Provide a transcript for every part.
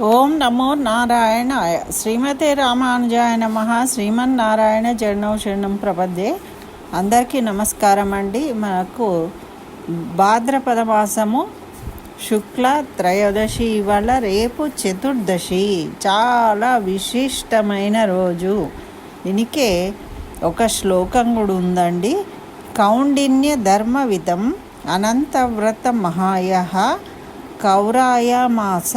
ఓం నమో నారాయణాయ శ్రీమతే రామానుజాయ నమ. శ్రీమన్నారాయణ జరణం శరణం ప్రపద్యే. అందరికీ నమస్కారం అండి. మనకు భాద్రపద మాసము శుక్ల త్రయోదశి ఇవాళ రేపు చతుర్దశి. చాలా విశిష్టమైన రోజు. దీనికే ఒక శ్లోకం కూడా ఉందండి. కౌండిన్య ధర్మవితం అనంతవ్రత మహాయ కౌరాయమాస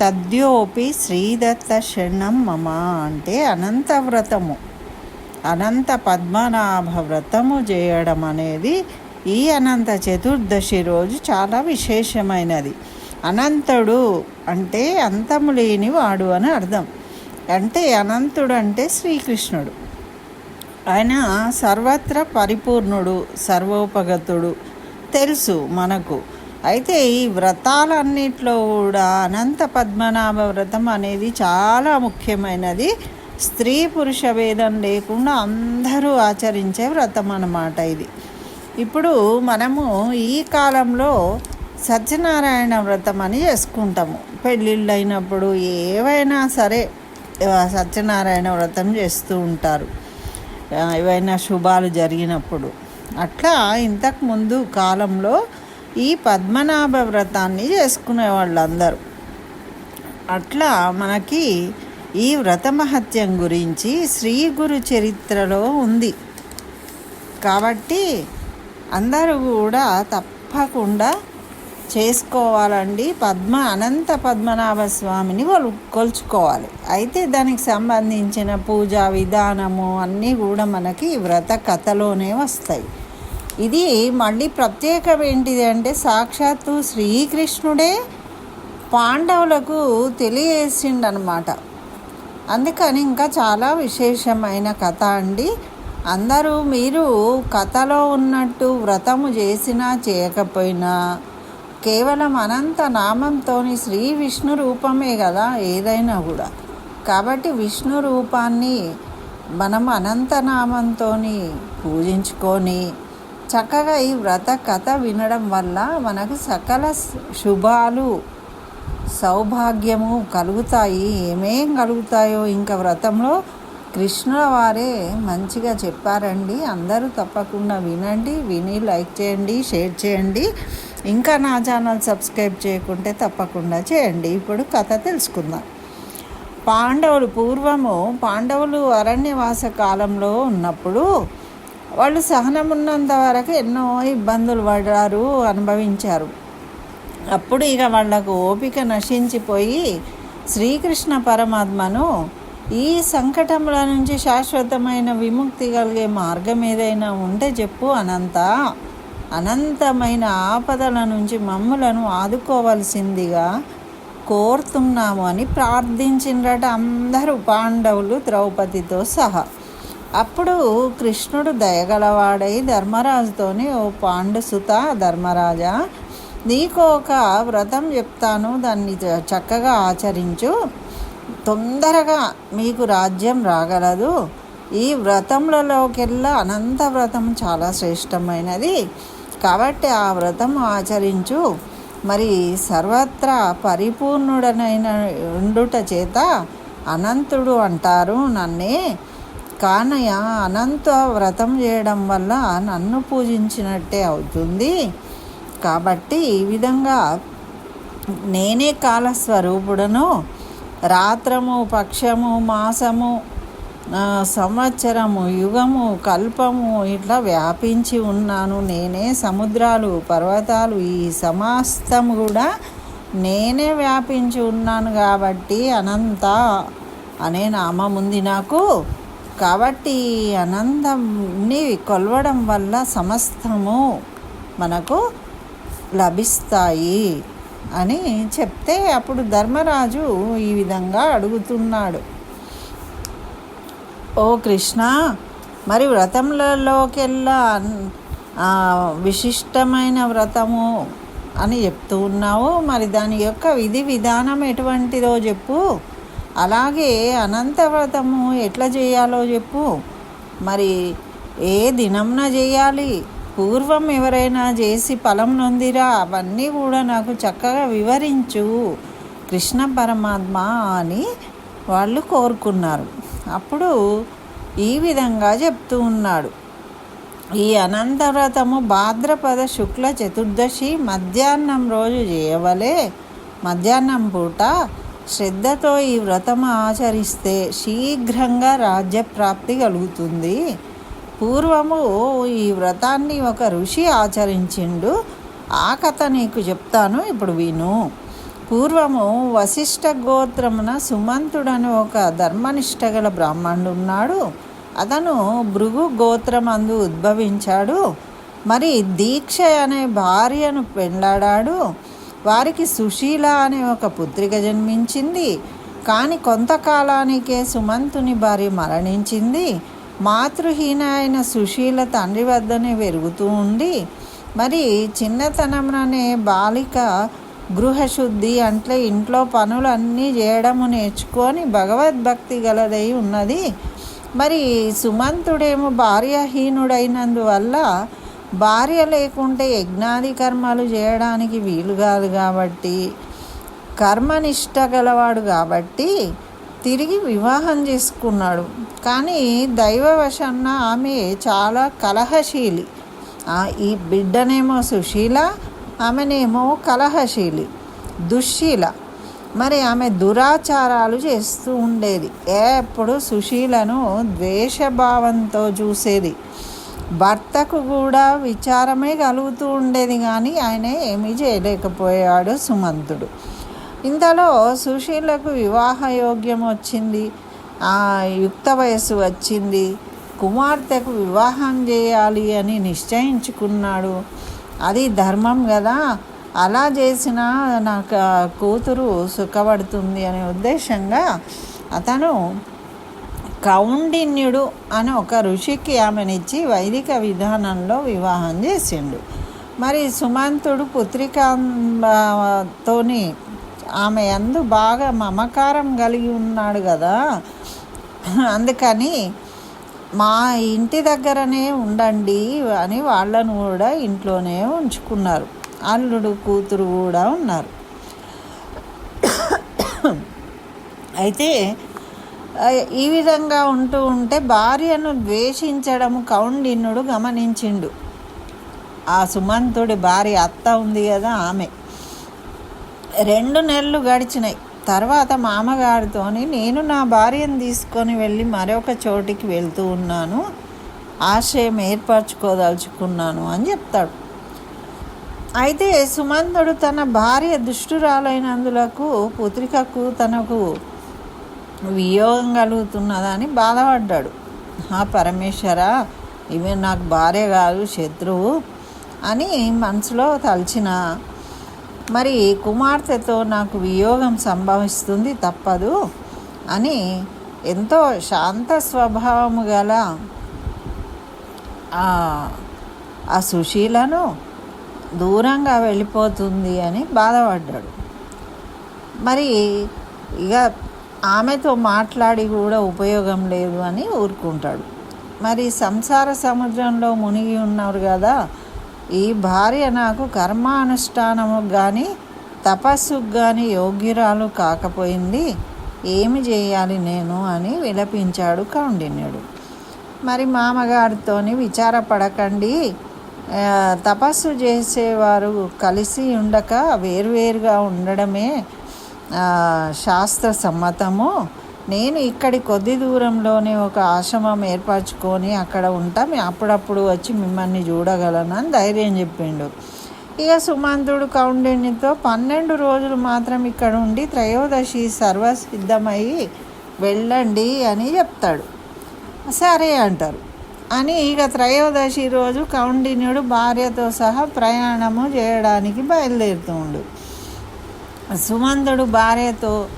తద్యోపి శ్రీదత్త శరణం మమ అంటే అనంత వ్రతము అనంత పద్మనాభ వ్రతము చేయడం అనేది ఈ అనంత చతుర్దశి రోజు చాలా విశేషమైనది. అనంతుడు అంటే అంతము లేని వాడు అని అర్థం. అంటే అనంతుడు అంటే శ్రీకృష్ణుడు. ఆయన సర్వత్ర పరిపూర్ణుడు సర్వోపగతుడు. తెలుసు మనకు. అయితే ఈ వ్రతాలన్నిట్లో కూడా అనంత పద్మనాభ వ్రతం అనేది చాలా ముఖ్యమైనది. స్త్రీ పురుష భేదం లేకుండా అందరూ ఆచరించే వ్రతం అన్నమాట ఇది. ఇప్పుడు మనము ఈ కాలంలో సత్యనారాయణ వ్రతం అని చేసుకుంటాము. పెళ్ళిళ్ళు అయినప్పుడు ఏవైనా సరే సత్యనారాయణ వ్రతం చేస్తూ ఉంటారు. ఏవైనా శుభాలు జరిగినప్పుడు. అట్లా ఇంతకు ముందు కాలంలో ఈ పద్మనాభ వ్రతాన్ని చేసుకునే వాళ్ళందరూ. అట్లా మనకి ఈ వ్రత మహత్యం గురించి శ్రీ గురు చరిత్రలో ఉంది. కాబట్టి అందరూ కూడా తప్పకుండా చేసుకోవాలండి. పద్మ అనంత పద్మనాభ స్వామిని వాళ్ళు కొలుచుకోవాలి. అయితే దానికి సంబంధించిన పూజా విధానము అన్నీ కూడా మనకి వ్రత కథలోనే వస్తాయి. ఇది మళ్ళీ ప్రత్యేకం ఏంటిది అంటే సాక్షాత్తు శ్రీకృష్ణుడే పాండవులకు తెలియజేసిండనమాట. అందుకని ఇంకా చాలా విశేషమైన కథ అండి. అందరూ మీరు కథలో ఉన్నట్టు వ్రతము చేసినా చేయకపోయినా కేవలం అనంత నామంతోని శ్రీ విష్ణు రూపమే కదా ఏదైనా కూడా. కాబట్టి విష్ణు రూపాన్ని మనం అనంత నామంతో పూజించుకొని చక్కగా ఈ వ్రత కథ వినడం వల్ల మనకు సకల శుభాలు సౌభాగ్యము కలుగుతాయి. ఏమేం కలుగుతాయో ఇంకా వ్రతంలో కృష్ణుల వారే మంచిగా చెప్పారండి. అందరూ తప్పకుండా వినండి విని లైక్ చేయండి షేర్ చేయండి. ఇంకా నా ఛానల్ సబ్స్క్రైబ్ చేయకుంటే తప్పకుండా చేయండి. ఇప్పుడు కథ తెలుసుకుందాం. పాండవులు పూర్వము పాండవులు అరణ్యవాస కాలంలో ఉన్నప్పుడు వాళ్ళు సహనం ఉన్నంత వరకు ఎన్నో ఇబ్బందులు పడ్డారు అనుభవించారు. అప్పుడు ఇక వాళ్ళకు ఓపిక నశించిపోయి శ్రీకృష్ణ పరమాత్మను ఈ సంకటముల నుంచి శాశ్వతమైన విముక్తి కలిగే మార్గం ఏదైనా ఉంటే చెప్పు అనంత. అనంతమైన ఆపదల నుంచి మమ్ములను ఆదుకోవలసిందిగా కోరుతున్నాము అని ప్రార్థించిండ్రట అందరూ పాండవులు ద్రౌపదితో సహా. అప్పుడు కృష్ణుడు దయగలవాడై ధర్మరాజుతోని ఓ పాండుసుత ధర్మరాజా నీకు ఒక వ్రతం చెప్తాను దాన్ని చ- చక్కగా ఆచరించు. తొందరగా మీకు రాజ్యం రాగలదు. ఈ వ్రతములలోకెల్లా అనంత వ్రతం చాలా శ్రేష్టమైనది. కాబట్టి ఆ వ్రతం ఆచరించు. మరి సర్వత్రా పరిపూర్ణుడనైన ఉండుట చేత అనంతుడు అంటారు నన్నే. కానయ అనంత వ్రతం చేయడం వల్ల నన్ను పూజించినట్టే అవుతుంది. కాబట్టి ఈ విధంగా నేనే కాలస్వరూపుడను. రాత్రము పక్షము మాసము సంవత్సరము యుగము కల్పము ఇట్లా వ్యాపించి ఉన్నాను. నేనే సముద్రాలు పర్వతాలు ఈ సమస్తం కూడా నేనే వ్యాపించి ఉన్నాను కాబట్టి అనంత అనే నామం ఉంది నాకు. కాబట్టి ఆనందంని కొలవడం వల్ల సమస్తము మనకు లభిస్తాయి అని చెప్తే అప్పుడు ధర్మరాజు ఈ విధంగా అడుగుతున్నాడు. ఓ కృష్ణ మరి వ్రతములలోకెల్లా విశిష్టమైన వ్రతము అని చెప్తూ ఉన్నావు. మరి దాని యొక్క విధి విధానం ఎటువంటిదో చెప్పు. అలాగే అనంతవ్రతము ఎట్లా చేయాలో చెప్పు. మరి ఏ దినంన చేయాలి? పూర్వం ఎవరైనా చేసి ఫలం నొందిరా? అవన్నీ కూడా నాకు చక్కగా వివరించు. కృష్ణ పరమాత్మ అని వాళ్ళు కోరుకున్నారు. అప్పుడు ఈ విధంగా చెప్తూ ఉన్నాడు. ఈ అనంతవ్రతము భాద్రపద శుక్ల చతుర్దశి మధ్యాహ్నం రోజు చేయవలే. మధ్యాహ్నం పూట శ్రద్ధతో ఈ వ్రతం ఆచరిస్తే శీఘ్రంగా రాజ్యప్రాప్తి కలుగుతుంది. పూర్వము ఈ వ్రతాన్ని ఒక ఋషి ఆచరించిండు. ఆ కథ నీకు చెప్తాను ఇప్పుడు విను. పూర్వము వశిష్ఠ గోత్రమున సుమంతుడని ఒక ధర్మనిష్ట గల బ్రాహ్మణుడు ఉన్నాడు. అతను భృగు గోత్రమందు ఉద్భవించాడు. మరి దీక్ష అనే భార్యను పెళ్ళాడాడు వారికి సుశీల అనే ఒక పుత్రిక జన్మించింది. కానీ కొంతకాలానికే సుమంతుని భార్య మరణించింది. మాతృహీన అయిన సుశీల తండ్రి వద్దనే పెరుగుతూ ఉంది మరి చిన్నతనంలోనే బాలిక గృహశుద్ధి అంటే ఇంట్లో పనులన్నీ చేయడము నేర్చుకొని భగవద్భక్తి గలదై ఉన్నది. మరి సుమంతుడేమో భార్యహీనుడైనందువల్ల భార్య లేకుంటే యజ్ఞాది కర్మలు చేయడానికి వీలు కాదు కాబట్టి కర్మనిష్ట గలవాడు కాబట్టి తిరిగి వివాహం చేసుకున్నాడు. కానీ దైవవశన్న ఆమె చాలా కలహశీలి. ఈ బిడ్డనేమో సుశీల ఆమెనేమో కలహశీలి దుశ్శీల. మరి ఆమె దురాచారాలు చేస్తూ ఉండేది. ఎప్పుడు సుశీలను ద్వేషభావంతో చూసేది. భర్తకు కూడా విచారమే కలుగుతూ ఉండేది కానీ ఆయన ఏమీ చేయలేకపోయాడు సుమంతుడు. ఇంతలో సుశీలకు వివాహ యోగ్యం వచ్చింది. ఆ యుక్త వయస్సు వచ్చింది. కుమార్తెకు వివాహం చేయాలి అని నిశ్చయించుకున్నాడు. అది ధర్మం కదా అలా చేసినా నాకు కూతురు సుఖపడుతుంది అనే ఉద్దేశంగా అతను కౌండిన్యుడు అని ఒక ఋషికి ఆమెనిచ్చి వైదిక విధానంలో వివాహం చేసిండు. మరి సుమంతుడు పుత్రికతోని ఆమె అందు బాగా మమకారం కలిగి ఉన్నాడు కదా. అందుకని మా ఇంటి దగ్గరనే ఉండండి అని వాళ్ళను కూడా ఇంట్లోనే ఉంచుకున్నారు. అల్లుడు కూతురు కూడా ఉన్నారు. అయితే ఈ విధంగా ఉంటూ ఉంటే భార్యను ద్వేషించడం కౌండిన్యుడు గమనించిండు. ఆ సుమంతుడి భార్య అత్త ఉంది కదా ఆమె. రెండు నెలలు గడిచినాయి. తర్వాత మామగారితోని నేను నా భార్యను తీసుకొని వెళ్ళి మరొక చోటికి వెళ్తూ ఉన్నాను. ఆశయం ఏర్పరచుకోదలుచుకున్నాను అని చెప్తాడు. అయితే సుమంతుడు తన భార్య దుష్టురాలైనందులకు పుత్రికకు తనకు వియోగం కలుగుతున్నదా అని బాధపడ్డాడు. ఆ పరమేశ్వర ఇవి నాకు భార్య కాదు శత్రువు అని మనసులో తలచిన. మరి కుమార్తెతో నాకు వియోగం సంభవిస్తుంది తప్పదు అని ఎంతో శాంత స్వభావము గల ఆ సుశీలను దూరంగా వెళ్ళిపోతుంది అని బాధపడ్డాడు. మరి ఇక ఆమెతో మాట్లాడి కూడా ఉపయోగం లేదు అని ఊరుకుంటాడు. మరి సంసార సముద్రంలో మునిగి ఉన్నారు కదా. ఈ భార్య నాకు కర్మానుష్ఠానము కానీ తపస్సుకు కానీ యోగ్యురాలు కాకపోయింది. ఏమి చేయాలి నేను అని విలపించాడు కౌండిన్యుడు. మరి మామగారితోని విచారపడకండి. తపస్సు చేసేవారు కలిసి ఉండక వేరువేరుగా ఉండడమే శాస్త్ర సమ్మతము. నేను ఇక్కడి కొద్ది దూరంలోనే ఒక ఆశ్రమం ఏర్పరచుకొని అక్కడ ఉంటాం. అప్పుడప్పుడు వచ్చి మిమ్మల్ని చూడగలను అని ధైర్యం చెప్పిండు. ఇక సుమంతుడు కౌండిన్యతో పన్నెండు రోజులు మాత్రం ఇక్కడ ఉండి త్రయోదశి సర్వసిద్ధమయ్యి వెళ్ళండి అని చెప్తాడు. సరే అంటారు. అని ఇక త్రయోదశి రోజు కౌండిన్యుడు భార్యతో సహా ప్రయాణము చేయడానికి బయలుదేరుతుండు. సుమంతుడు భార్యతో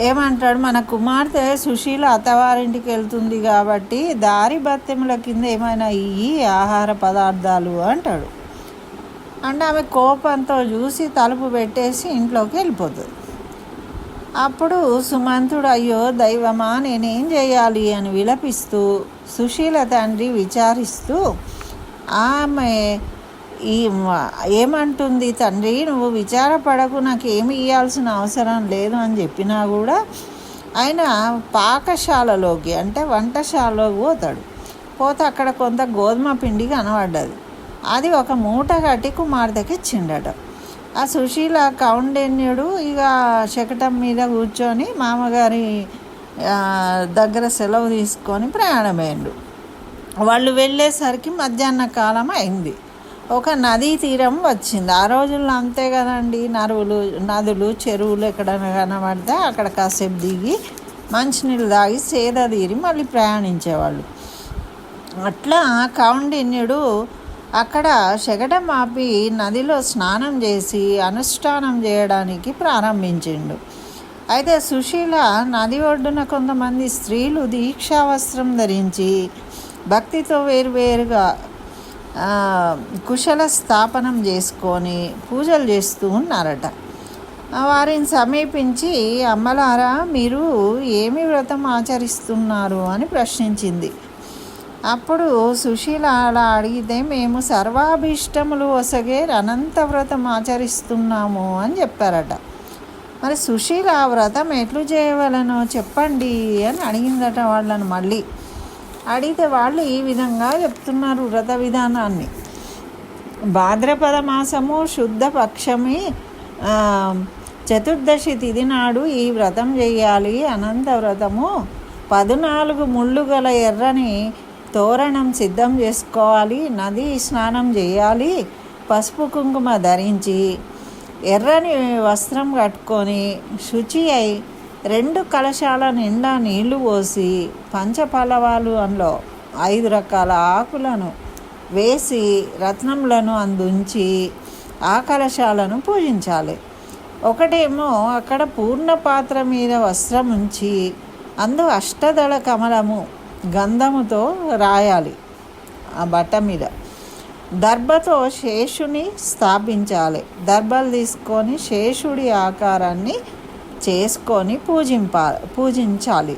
ఏమంటాడు మన కుమార్తె సుశీల అత్తవారింటికి వెళ్తుంది కాబట్టి దారి బత్తెముల కింద ఏమైనా ఇయ్యి ఆహార పదార్థాలు అంటాడు. అంటే ఆమె కోపంతో చూసి తలుపు పెట్టేసి ఇంట్లోకి వెళ్ళిపోతుంది. అప్పుడు సుమంతుడు అయ్యో దైవమా నేనేం చేయాలి? అని విలపిస్తూ సుశీల తండ్రి విచారిస్తూ ఆమె ఈ ఏమంటుంది తండ్రి నువ్వు విచారపడకు నాకు ఏమి ఇవ్వాల్సిన అవసరం లేదు అని చెప్పినా కూడా ఆయన పాకశాలలోకి అంటే వంటశాలలోకి పోతాడు. పోతే అక్కడ కొంత గోధుమ పిండి కనబడ్డది. అది ఒక మూట కట్టి కుమార్తెకి చిండట ఆ సుశీల కౌండన్యుడు ఇక శకటం మీద కూర్చొని మామగారి దగ్గర సెలవు తీసుకొని ప్రయాణమైండు వాళ్ళు వెళ్ళేసరికి మధ్యాహ్న కాలం అయింది ఒక నదీ తీరం వచ్చింది. ఆ రోజుల్లో అంతే కదండి. నరువులు నదులు చెరువులు ఎక్కడైనా కనబడితే అక్కడ కాసేపు దిగి మంచినీళ్ళు తాగి సేద తీరి మళ్ళీ ప్రయాణించేవాళ్ళు. అట్లా కౌండిన్యుడు అక్కడ శగటం ఆపి నదిలో స్నానం చేసి అనుష్ఠానం చేయడానికి ప్రారంభించిండు. అయితే సుశీల నది ఒడ్డున కొంతమంది స్త్రీలు దీక్షా వస్త్రం ధరించి భక్తితో వేరువేరుగా వేరుగా కుశల స్థాపనం చేసుకొని పూజలు చేస్తూ ఉన్నారట. వారిని సమీపించి అమ్మలారా మీరు ఏమి వ్రతం ఆచరిస్తున్నారు? అని ప్రశ్నించింది. అప్పుడు సుశీల అలా అడిగితే మేము సర్వాభీష్టములు ఒసగే అనంత వ్రతం ఆచరిస్తున్నాము అని చెప్పారట. మరి సుశీల ఆ వ్రతం ఎట్లు చేయవలనో చెప్పండి అని అడిగిందట వాళ్ళను మళ్ళీ. అడిగితే వాళ్ళు ఈ విధంగా చెప్తున్నారు వ్రత విధానాన్ని. భాద్రపద మాసము శుద్ధ పక్షమి చతుర్దశి తిథి నాడు ఈ వ్రతం చేయాలి. అనంత వ్రతము పద్నాలుగు ముళ్ళు గల ఎర్రని తోరణం సిద్ధం చేసుకోవాలి. నది స్నానం చేయాలి. పసుపు కుంకుమ ధరించి ఎర్రని వస్త్రం కట్టుకొని శుచి అయి రెండు కలశాల నిండా నీళ్ళు పోసి పంచపలవాలు అందులో ఐదు రకాల ఆకులను వేసి రత్నములను అందుంచి ఆ కలశాలను పూజించాలి. ఒకటేమో అక్కడ పూర్ణ పాత్ర మీద వస్త్రం ఉంచి అందు అష్టదళ కమలము గంధముతో రాయాలి ఆ బట్ట మీద. దర్భతో శేషుని స్థాపించాలి. దర్భలు తీసుకొని శేషుడి ఆకారాన్ని చేసుకొని పూజింపా పూజించాలి.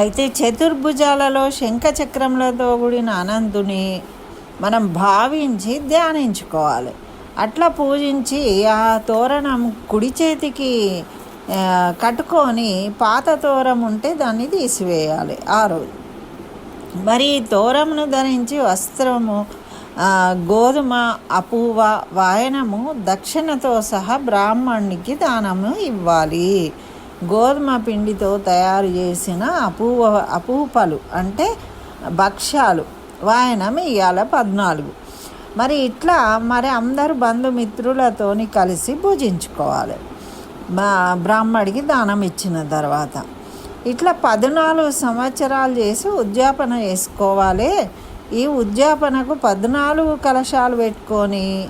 అయితే చతుర్భుజాలలో శంఖచక్రములతో కూడిన అనంతుని మనం భావించి ధ్యానించుకోవాలి. అట్లా పూజించి ఆ తోరణం కుడి చేతికి కట్టుకొని పాత తోరం ఉంటే దాన్ని తీసివేయాలి. ఆ రోజు మరి తోరమును ధరించి వస్త్రము గోధుమ అపూవ వాయనము దక్షిణతో సహా బ్రాహ్మణునికి దానము ఇవ్వాలి. గోధుమ పిండితో తయారు చేసిన అపూవ అపూపలు అంటే భక్ష్యాలు వాయనం ఇవాళ పద్నాలుగు. మరి ఇట్లా మరి అందరు బంధుమిత్రులతోని కలిసి పూజించుకోవాలి బ్రాహ్మడికి దానం ఇచ్చిన తర్వాత. ఇట్లా పద్నాలుగు సంవత్సరాలు చేసి ఉద్యాపన చేసుకోవాలి. ఈ ఉద్యాపనకు పద్నాలుగు కలశాలు పెట్టుకొని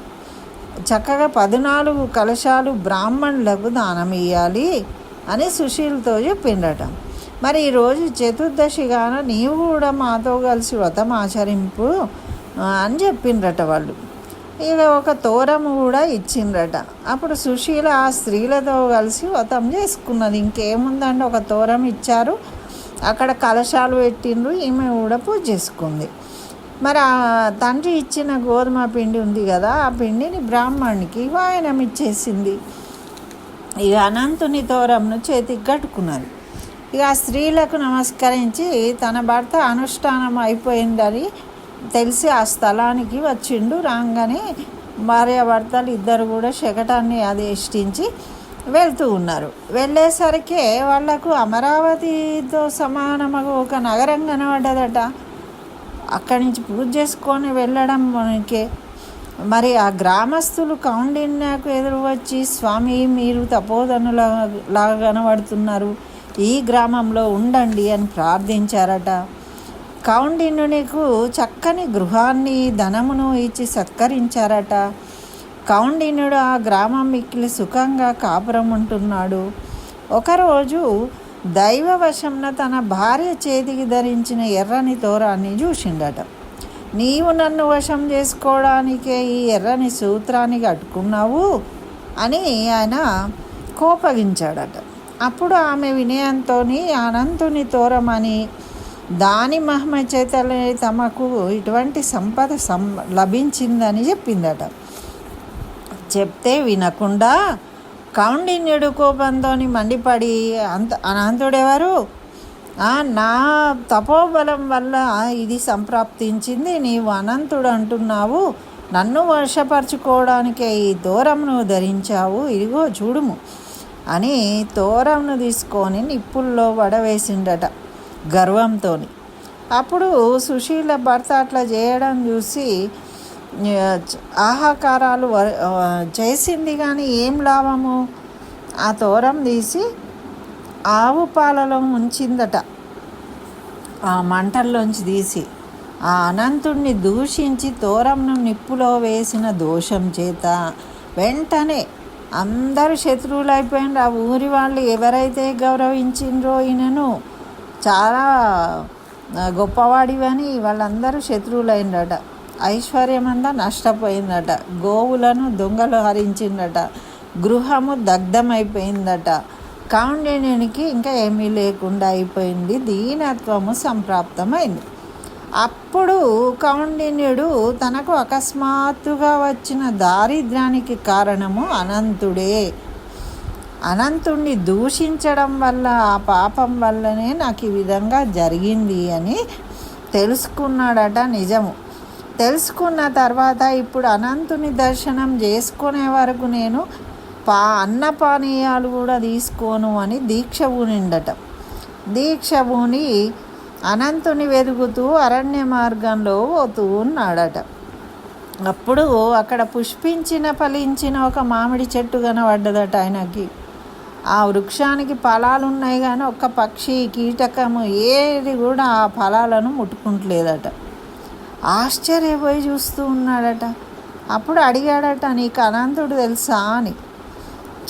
చక్కగా పద్నాలుగు కలశాలు బ్రాహ్మణులకు దానం ఇవ్వాలి అని సుశీల్తో చెప్పిండటం. మరి ఈరోజు చతుర్దశిగాన నీవు కూడా మాతో కలిసి వ్రతం ఆచరింపు అని చెప్పిండ్రట వాళ్ళు. ఇక ఒక తోరము కూడా ఇచ్చిండ్రట. అప్పుడు సుశీల ఆ స్త్రీలతో కలిసి వ్రతం చేసుకున్నది. ఇంకేముందండి ఒక తోరం ఇచ్చారు. అక్కడ కలశాలు పెట్టిండ్రు. ఈమె కూడా పూజ చేసుకుంది. మరి ఆ తండ్రి ఇచ్చిన గోధుమ పిండి ఉంది కదా ఆ పిండిని బ్రాహ్మణునికి వాయనం ఇచ్చేసింది. ఇక అనంతుని తోరంను చేతికి కట్టుకున్నది. ఇక ఆ స్త్రీలకు నమస్కరించి తన భర్త అనుష్ఠానం అయిపోయిందని తెలిసి ఆ స్థలానికి వచ్చిండు. రాగానే భార్యాభర్తలు ఇద్దరు కూడా శకటాన్ని అధిష్ఠించి వెళ్తూ ఉన్నారు. వెళ్ళేసరికి వాళ్ళకు అమరావతితో సమానమగు ఒక నగరం కనబడ్డదట. అక్కడి నుంచి పూజ చేసుకొని వెళ్ళడం మనకే. మరి ఆ గ్రామస్తులు కౌండిన్యకు ఎదురు వచ్చి స్వామి మీరు తపోధనుల లాగా కనబడుతున్నారు. ఈ గ్రామంలో ఉండండి అని ప్రార్థించారట. కౌండిన్యునికు చక్కని గృహాన్ని ధనమును ఇచ్చి సత్కరించారట. కౌండిన్యుడు ఆ గ్రామం మిక్కిలి సుఖంగా కాపురం ఉంటున్నాడు ఒకరోజు దైవవశంన తన భార్య చేతికి ధరించిన ఎర్రని తోరాన్ని చూసిండట. నీవు నన్ను వశం చేసుకోవడానికే ఈ ఎర్రని సూత్రాన్ని కట్టుకున్నావు? అని ఆయన కోపగించాడట. అప్పుడు ఆమె వినయంతో అనంతుని తోరమని దాని మహిమ చేతలే తమకు ఇటువంటి సంపద సం లభించిందని చెప్పిందట. చెప్తే వినకుండా కౌండిన్యుడు కోపంతోని మండిపడి అంత అనంతుడెవరు? నా తపోబలం వల్ల ఇది సంప్రాప్తించింది నీవు అనంతుడు అంటున్నావు నన్ను వర్షపరచుకోవడానికే ఈ దూరంను ధరించావు. ఇదిగో చూడుము అని తోరంను తీసుకొని నిప్పుల్లో వడవేసిండట గర్వంతో అప్పుడు సుశీల భర్త అట్లా చేయడం చూసి ఆహాకారాలు వ- చేసింది కానీ ఏం లాభము? ఆ తోరం తీసి ఆవు పాలలో ఉంచిందట ఆ మంటల్లోంచి తీసి ఆ అనంతుణ్ణి దూషించి తోరంను నిప్పులో వేసిన దోషం చేత వెంటనే అందరు శత్రువులు అయిపోయిండ్రు ఆ ఊరి వాళ్ళు ఎవరైతే గౌరవించిండ్రో ఈయనను చాలా గొప్పవాడివని వాళ్ళందరూ శత్రువులైండట ఐశ్వర్యమంతా నష్టపోయిందట. గోవులను దొంగలు హరించిందట. గృహము దగ్ధమైపోయిందట. కౌండిన్యునికి ఇంకా ఏమీ లేకుండా అయిపోయింది. దీనత్వము సంప్రాప్తమైంది. అప్పుడు కౌండిన్యుడు తనకు అకస్మాత్తుగా వచ్చిన దారిద్ర్యానికి కారణము అనంతుడే. అనంతుణ్ణి దూషించడం వల్ల ఆ పాపం వల్లనే నాకు ఈ విధంగా జరిగింది అని తెలుసుకున్నాడట నిజము. తెలుసుకున్న తర్వాత ఇప్పుడు అనంతుని దర్శనం చేసుకునే వరకు నేను పా అన్నపానీయాలు కూడా తీసుకోను అని దీక్ష పూనిండట దీక్ష పూని అనంతుని వెతుకుతూ అరణ్య మార్గంలో పోతూ ఉన్నాడట. అప్పుడు అక్కడ పుష్పించిన ఫలించిన ఒక మామిడి చెట్టు కనబడ్డదట ఆయనకి. ఆ వృక్షానికి ఫలాలు ఉన్నాయి కానీ ఒక్క పక్షి కీటకము ఏది కూడా ఆ ఫలాలను ముట్టుకుంటలేదట. ఆశ్చర్యపోయి చూస్తూ ఉన్నాడట. అప్పుడు అడిగాడట నీకు అనంతుడు తెలుసా? అని.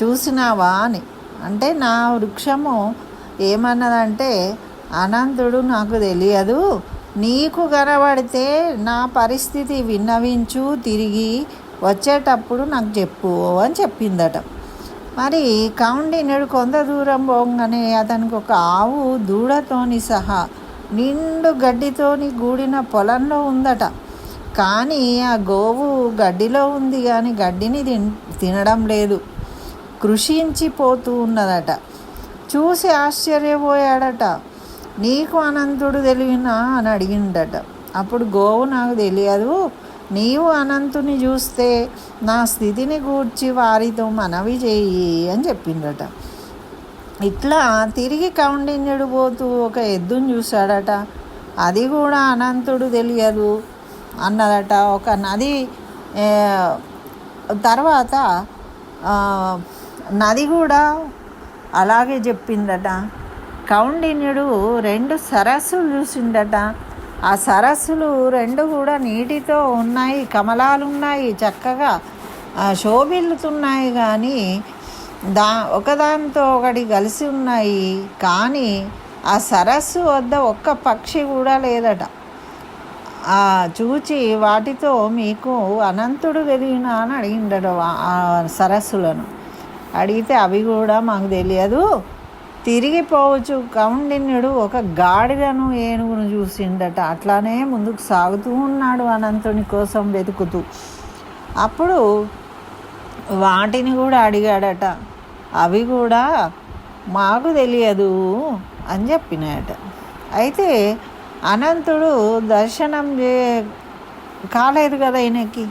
చూసినావా? అని. అంటే నా వృక్షము ఏమన్నదంటే అనంతుడు నాకు తెలియదు. నీకు కనబడితే నా పరిస్థితి విన్నవించు తిరిగి వచ్చేటప్పుడు నాకు చెప్పు అని చెప్పిందట. మరి కౌండిన్యుడు కొంత దూరం పోగానే అతనికి ఒక ఆవు దూడతోని సహా నిండు గడ్డితోని కూడిన పొలంలో ఉందట. కానీ ఆ గోవు గడ్డిలో ఉంది కానీ గడ్డిని తిన్ తినడం లేదు. కృషించిపోతూ ఉన్నదట. చూసి ఆశ్చర్యపోయాడట. నీకు అనంతుడు తెలివినా అని అడిగిండట. అప్పుడు గోవు నాకు తెలియదు. నీవు అనంతుని చూస్తే నా స్థితిని గూర్చి వారితో మనవి చేయి అని చెప్పిండట. ఇట్లా తిరిగి కౌండిన్యుడు పోతూ ఒక ఎద్దును చూశాడట. అది కూడా అనంతుడు తెలియదు అన్నదట. ఒక నది తర్వాత నది కూడా అలాగే చెప్పిందట. కౌండిన్యుడు రెండు సరస్సులు చూసిండట ఆ సరస్సులు రెండు కూడా నీటితో ఉన్నాయి కమలాలు ఉన్నాయి చక్కగా శోభిల్లుతున్నాయి కానీ దా ఒకదానితో ఒకటి కలిసి ఉన్నాయి కానీ ఆ సరస్సు వద్ద ఒక్క పక్షి కూడా లేదట. ఆ చూచి వాటితో మీకు అనంతుడు వెలిగినా అని అడిగిండడు ఆ సరస్సులను. అడిగితే అవి కూడా మాకు తెలియదు. తిరిగిపోవచ్చు కౌండిన్యుడు ఒక గాడిదను ఏనుగును చూసిండట. అట్లానే ముందుకు సాగుతూ ఉన్నాడు అనంతుని కోసం వెతుకుతూ. అప్పుడు వాటిని కూడా అడిగాడట. అవి కూడా మాకు తెలియదు అని చెప్పినాయట. అయితే అనంతుడు దర్శనం చే కాలేదు కదా ఆయనకి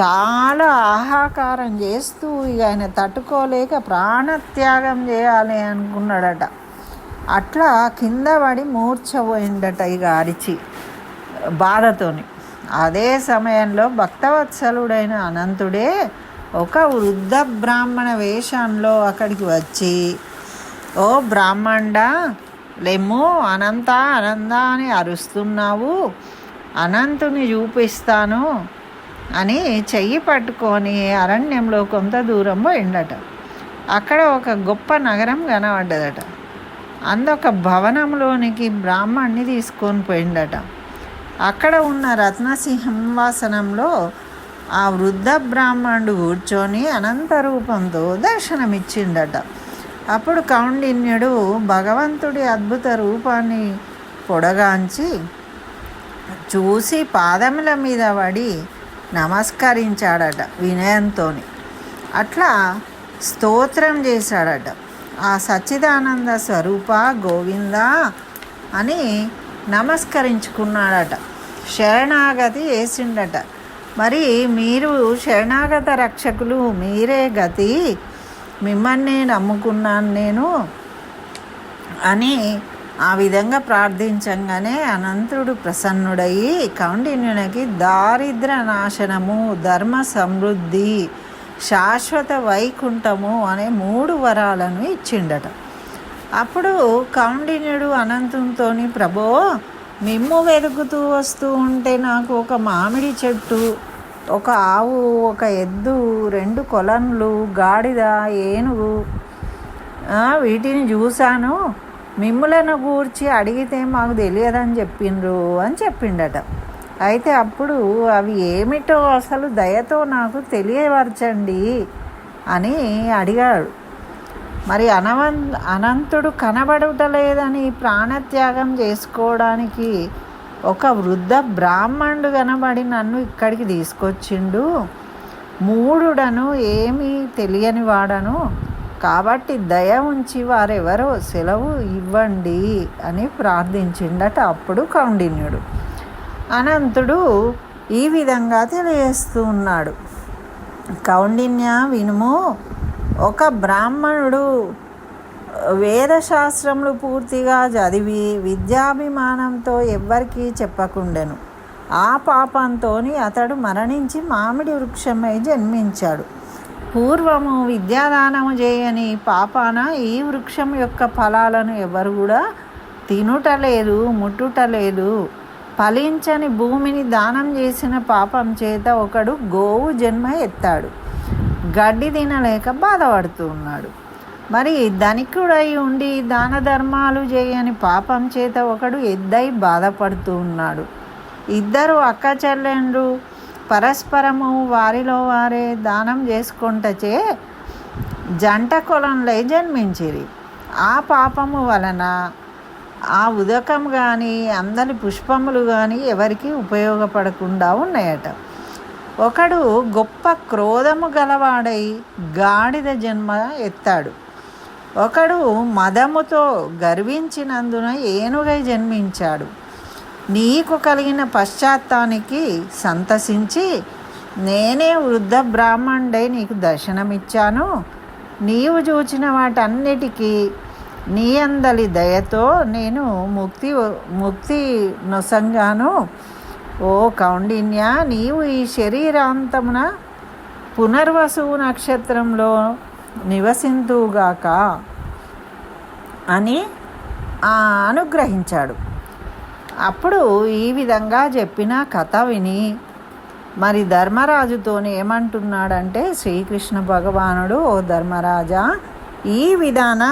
చాలా ఆహాకారం చేస్తూ ఇక ఆయన తట్టుకోలేక ప్రాణత్యాగం చేయాలి అనుకున్నాడట. అట్లా కింద పడి మూర్చబోయిందట ఇక అరిచి బాధతోని. అదే సమయంలో భక్తవత్సలుడైన అనంతుడే ఒక వృద్ధ బ్రాహ్మణ వేషంలో అక్కడికి వచ్చి ఓ బ్రాహ్మణ లెమ్ము అనంత అనంద అని అరుస్తున్నావు. అనంతుని చూపిస్తాను అని చెయ్యి పట్టుకొని అరణ్యంలో కొంత దూరం పోయిండట అక్కడ ఒక గొప్ప నగరం కనబడ్డదట. అందొక భవనంలోనికి బ్రాహ్మణ్ణి తీసుకొని పోయిండట అక్కడ ఉన్న రత్నసింహాసనంలో ఆ వృద్ధ బ్రాహ్మణుడు కూర్చొని అనంత రూపంతో దర్శనమిచ్చిండట. అప్పుడు కౌండిన్యుడు భగవంతుడి అద్భుత రూపాన్ని పొడగాంచి చూసి పాదముల మీద పడి నమస్కరించాడట వినయంతో అట్లా స్తోత్రం చేశాడట. ఆ సచ్చిదానంద స్వరూప గోవింద అని నమస్కరించుకున్నాడట. శరణాగతి వేసిండట మరి మీరు శరణాగత రక్షకులు మీరే గతి. మిమ్మల్ని నమ్ముకున్నాను నేను అని ఆ విధంగా ప్రార్థించంగానే అనంతుడు ప్రసన్నుడయి కౌండిన్యునికి దారిద్ర నాశనము ధర్మ సమృద్ధి శాశ్వత వైకుంఠము అనే మూడు వరాలను ఇచ్చిండట. అప్పుడు కౌండిన్యుడు అనంతంతో ప్రభో మిమ్ము వెతుకుతూ వస్తూ ఉంటే నాకు ఒక మామిడి చెట్టు ఒక ఆవు ఒక ఎద్దు రెండు కొలన్లు గాడిద ఏనుగు. వీటిని చూశాను. మిమ్ములను గూర్చి అడిగితే మాకు తెలియదని చెప్పిండ్రు అని చెప్పిండట. అయితే అప్పుడు అవి ఏమిటో అసలు దయతో నాకు తెలియవరచండి అని అడిగాడు. మరి అనవం అనంతుడు కనబడుటలేదని ప్రాణత్యాగం చేసుకోవడానికి ఒక వృద్ధ బ్రాహ్మణుడు కనబడి నన్ను ఇక్కడికి తీసుకొచ్చిండు. మూడుడను ఏమీ తెలియని వాడను. కాబట్టి దయ ఉంచి వారెవరో సెలవు ఇవ్వండి అని ప్రార్థించిండట అప్పుడు కౌండిన్యుడు. అనంతుడు ఈ విధంగా తెలియజేస్తూ ఉన్నాడు. కౌండిన్య వినుము ఒక బ్రాహ్మణుడు వేదశాస్త్రములు పూర్తిగా చదివి విద్యాభిమానంతో ఎవ్వరికీ చెప్పకుండెను. ఆ పాపంతో అతడు మరణించి మామిడి వృక్షమై జన్మించాడు. పూర్వము విద్యాదానము చేయని పాపాన ఈ వృక్షం యొక్క ఫలాలను ఎవరు కూడా తినుటలేదు ముట్టుటలేదు. ఫలించని భూమిని దానం చేసిన పాపం చేత ఒకడు గోవు జన్మ ఎత్తాడు. గడ్డి తినలేక బాధపడుతూ ఉన్నాడు. మరి ధనికుడై ఉండి దాన ధర్మాలు చేయని పాపం చేత ఒకడు ఎద్దై బాధపడుతూ ఉన్నాడు. ఇద్దరు అక్క చెల్లెండ్రు పరస్పరము వారిలో వారే దానం చేసుకుంటచే జంట కులంలో జన్మించిరి. ఆ పాపము వలన ఆ ఉదకం కానీ అందరి పుష్పములు కానీ ఎవరికి ఉపయోగపడకుండా ఉన్నాయట. ఒకడు గొప్ప క్రోధము గలవాడై గాడిద జన్మ ఎత్తాడు. ఒకడు మదముతో గర్వించినందున ఏనుగై జన్మించాడు. నీకు కలిగిన పశ్చాత్తానికి సంతసించి నేనే వృద్ధ బ్రాహ్మణుడై నీకు దర్శనమిచ్చాను. నీవు చూచిన వాటన్నిటికీ నీ అందలి దయతో నేను ముక్తి ముక్తి నొసంగాను. ఓ కౌండిన్య నీవు ఈ శరీరాంతమున పునర్వసువు నక్షత్రంలో నివసిందుగాక అని అనుగ్రహించాడు. అప్పుడు ఈ విధంగా చెప్పిన కథ విని మరి ధర్మరాజుతో ఏమంటున్నాడంటే శ్రీకృష్ణ భగవానుడు ఓ ధర్మరాజా ఈ విధాన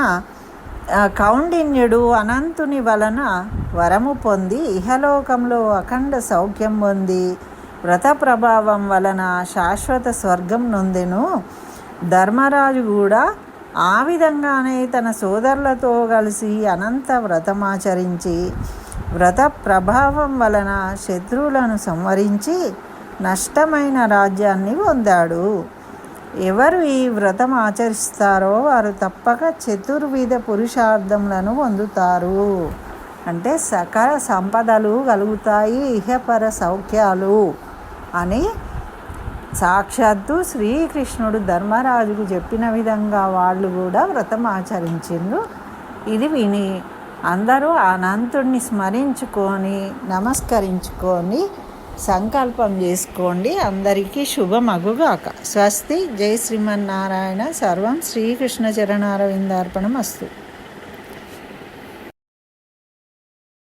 కౌండిన్యుడు అనంతుని వలన వరము పొంది ఇహలోకంలో అఖండ సౌఖ్యం పొంది వ్రత ప్రభావం వలన శాశ్వత స్వర్గం నొందెను. ధర్మరాజు కూడా ఆ విధంగానే తన సోదరులతో కలిసి అనంత వ్రతమాచరించి వ్రత ప్రభావం వలన శత్రువులను సంవరించి నష్టమైన రాజ్యాన్ని పొందాడు. ఎవరు ఈ వ్రతం ఆచరిస్తారో వారు తప్పక చతుర్విధ పురుషార్థములను పొందుతారు. అంటే సకల సంపదలు కలుగుతాయి ఇహపర సౌఖ్యాలు అని సాక్షాత్తు శ్రీకృష్ణుడు ధర్మరాజుకు చెప్పిన విధంగా వాళ్ళు కూడా వ్రతం ఆచరించిండ్రు. ఇది విని అందరూ అనంతుడిని స్మరించుకొని నమస్కరించుకొని సంకల్పం చేసుకోండి. అందరికీ శుభమగుగాక. స్వస్తి. జై శ్రీమన్నారాయణ. సర్వం శ్రీకృష్ణ చరణారవిందార్పణం అస్తు